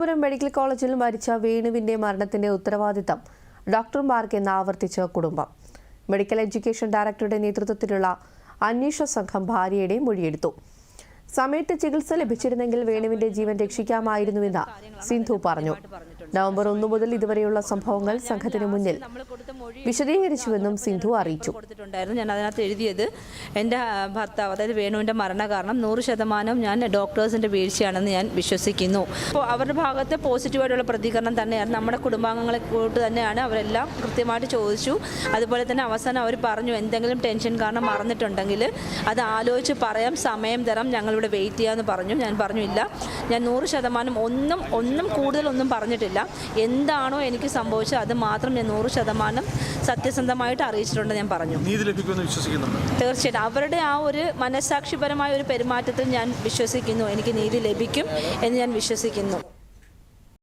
Thiruvananthapuram medical കോളേജിൽ മരിച്ച വേണുവിന്റെ മരണത്തിന്റെ ഉത്തരവാദിത്തം ഡോക്ടർമാർക്കെന്ന് ആവർത്തിച്ച കുടുംബം. മെഡിക്കൽ എഡ്യൂക്കേഷൻ ഡയറക്ടറുടെ നേതൃത്വത്തിലുള്ള അന്വേഷണ സംഘം ഭാര്യയുടെ മൊഴിയെടുത്തു. സമയത്ത് ചികിത്സ ലഭിച്ചിരുന്നെങ്കിൽ വേണുവിന്റെ ജീവൻ രക്ഷിക്കാമായിരുന്നുവെന്ന് സിന്ധു പറഞ്ഞു. നവംബർ ഒന്നു മുതൽ ഇതുവരെയുള്ള സംഭവങ്ങൾ സംഘത്തിന് മുന്നിൽ വിശദീകരിച്ചുവെന്നും സിന്ധു അറിയിച്ചു. ഞാൻ അതിനകത്ത് എഴുതിയത് എന്റെ ഭർത്താവ് അതായത് വേണുവിന്റെ മരണകാരണം നൂറ് ശതമാനം ഞാൻ ഡോക്ടേഴ്സിന്റെ വീഴ്ചയാണെന്ന് ഞാൻ വിശ്വസിക്കുന്നു. അപ്പോൾ അവരുടെ ഭാഗത്തെ പോസിറ്റീവായിട്ടുള്ള പ്രതികരണം തന്നെയാണ് നമ്മുടെ കുടുംബാംഗങ്ങളെ കൂട്ട് തന്നെയാണ് അവരെല്ലാം കൃത്യമായിട്ട് ചോദിച്ചു. അതുപോലെ തന്നെ അവസാനം അവർ പറഞ്ഞു എന്തെങ്കിലും ടെൻഷൻ കാരണം മറന്നിട്ടുണ്ടെങ്കിൽ അത് ആലോചിച്ച് പറയാം സമയം തരാം ഞങ്ങളിവിടെ വെയിറ്റ് ചെയ്യാമെന്ന് പറഞ്ഞു. ഞാൻ പറഞ്ഞു ഇല്ല. ഞാൻ നൂറ് ശതമാനം ഒന്നും ഒന്നും കൂടുതലൊന്നും പറഞ്ഞിട്ടില്ല. എന്താണോ എനിക്ക് സംഭവിച്ചത് അത് മാത്രം ഞാൻ നൂറ് ശതമാനം സത്യസന്ധമായിട്ട് അറിയിച്ചിട്ടുണ്ട് ഞാൻ പറഞ്ഞു. നീതി ലഭിക്കുമെന്ന് വിശ്വസിക്കുന്നുണ്ട്. തീർച്ചയായിട്ടും. അവരുടെ ആ ഒരു മനസാക്ഷിപരമായ ഒരു പെരുമാറ്റത്തിൽ ഞാൻ വിശ്വസിക്കുന്നു. എനിക്ക് നീതി ലഭിക്കും എന്ന് ഞാൻ വിശ്വസിക്കുന്നു.